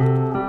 Thank you.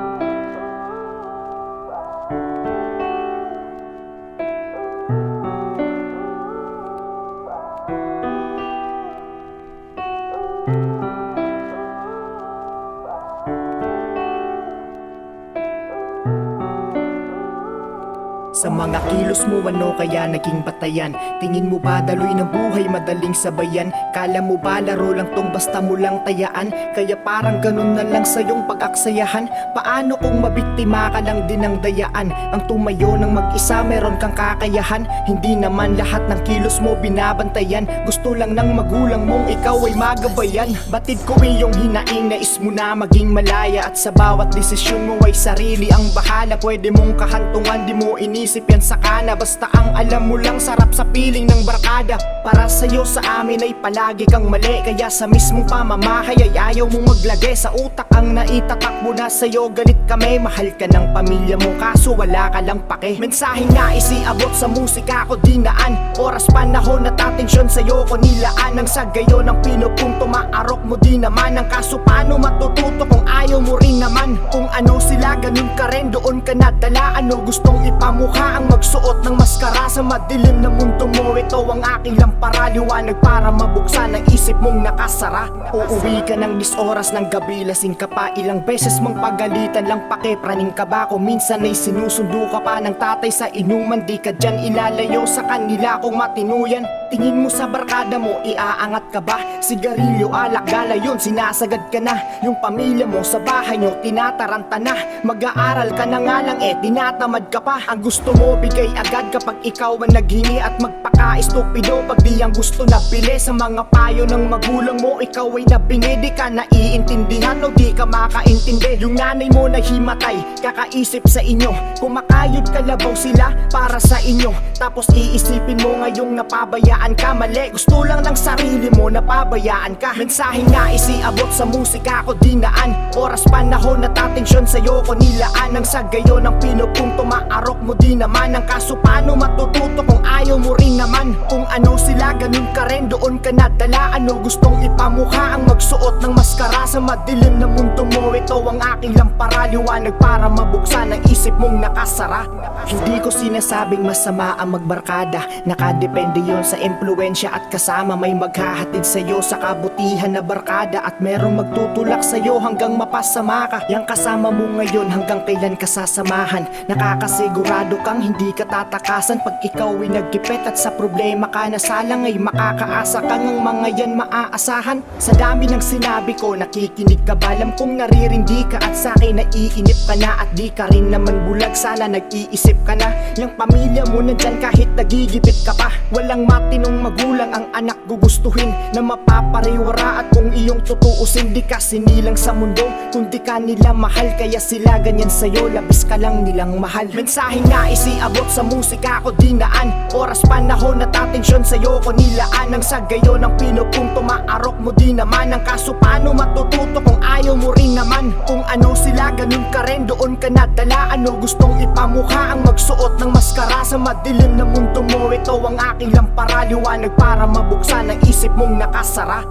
Sa mga kilos mo ano kaya naging batayan? Tingin mo ba daloy ng buhay madaling sabayan? Kala mo ba laro lang tong basta mo lang tayaan? Kaya parang ganun na lang sa iyong pag-aksayahan. Paano kung mabiktima ka lang din ng dayaan? Ang tumayo ng mag-isa meron kang kakayahan. Hindi naman lahat ng kilos mo binabantayan. Gusto lang ng magulang mong ikaw ay magabayan. Batid ko iyong hinaing nais mo na maging malaya. At sa bawat desisyon mo ay sarili ang bahala. Pwede mong kahantungan di mo inisip yan sa kana Basta ang alam mo lang sarap sa piling ng barkada Para sa'yo sa amin ay palagi kang mali. Kaya sa mismong pamamahay ay ayaw mong maglagay. Sa utak ang naitatakbo na sa'yo galit kami. Mahal ka ng pamilya mo kaso wala ka lang pake. Mensaheng nais iabot sa musika ko dinaan Oras panahon at atensyon sa'yo ko nilaan. Ang sa gayon ang pinupunto maarok mo di naman. Ang kaso paano matututo kung ayaw mo rin naman? Kung ano sila ganun ka rin doon ka nadala. Ano gustong ipamukha ang magsuot ng maskara? Sa madilim na mundo mo ito ang aking lampara Liwanag para mabuksan ang isip mong nakasara. Uuwi ka ng dis oras ng gabi Lasing ka pa. Ilang beses mong pagalitan lang pakipraning ka ba? Kung minsan ay sinusundo ka pa ng tatay sa inuman Di ka dyan ilalayo sa kanila kung matinuyan Tingin mo sa barkada mo, iaangat ka ba? Sigarilyo, alak, gala yun, sinasagad ka na. Yung pamilya mo sa bahay nyo, tinataranta na. Mag-aaral ka na nga lang eh, tinatamad ka pa. Ang gusto mo, bigay agad kapag ikaw ang naghingi At magpaka-estupido. Pag di ang gusto na bili Sa mga payo ng magulang mo, ikaw ay nabingi Di ka naiintindihan o di ka makaintindi. Yung nanay mo na himatay, kakaisip sa inyo. Kumakayod kalabaw sila para sa inyo. Tapos iisipin mo ngayong napabayaan ka Mali, gusto lang ng sarili mo napabayaan ka. Mensaheng nais iabot sa musika ko dinaan. Oras panahon at atensyon sa'yo ko nilaan. Ang sa gayon ang pinupunto maarok mo di naman. Ang kaso paano matututo kung ayaw mo rin naman? Kung ano sila ganun ka rin doon ka nadala. Ano gustong ipamukha ang magsuot ng maskara? Sa madilim na mundo mo ito ang aking lampara Liwanag para mabuksan ang isip mong nakasara. Hindi ko sinasabing masama ang magbarkada. Nakadepende yon sa impluensya at kasama May maghahatid sa'yo sa kabutihan na barkada At merong magtutulak sa'yo hanggang mapasama ka. Yang kasama mo ngayon hanggang kailan ka sasamahan. Nakakasigurado kang hindi ka tatakasan Pag ikaw ay nagkipit at sa problema ka nasalang Ay makakaasa kang ang mga yan maaasahan. Sa dami ng sinabi ko nakikinig ka ba? Alam kong naririndi ka at sa akin naiinip ka na At di ka rin naman bulag. Sana nag-iisip ka na. Yung pamilya mo nandyan kahit nagigipit ka pa. Walang matinong magulang ang anak gugustuhin Na mapapariwara at kung iyong tutuusin Di ka sinilang sa mundo? Kung di ka nila mahal kaya sila ganyan sa'yo. Labis ka lang nilang mahal. Mensaheng nais iabot sa musika ko dinaan Oras panahon at atensyon sa'yo ko nilaan. Ang sa gayon ang pinupunto maarok mo di naman. Ang kaso paano matututo kung ayaw mo rin naman? Kung ano sila ganun ka rin. Doon ka nadala. Ano gustong ipamukha ang magsuot ng maskara? Sa madilim na mundo mo ito ang aking lampara Liwanag para mabuksan ang isip mong nakasara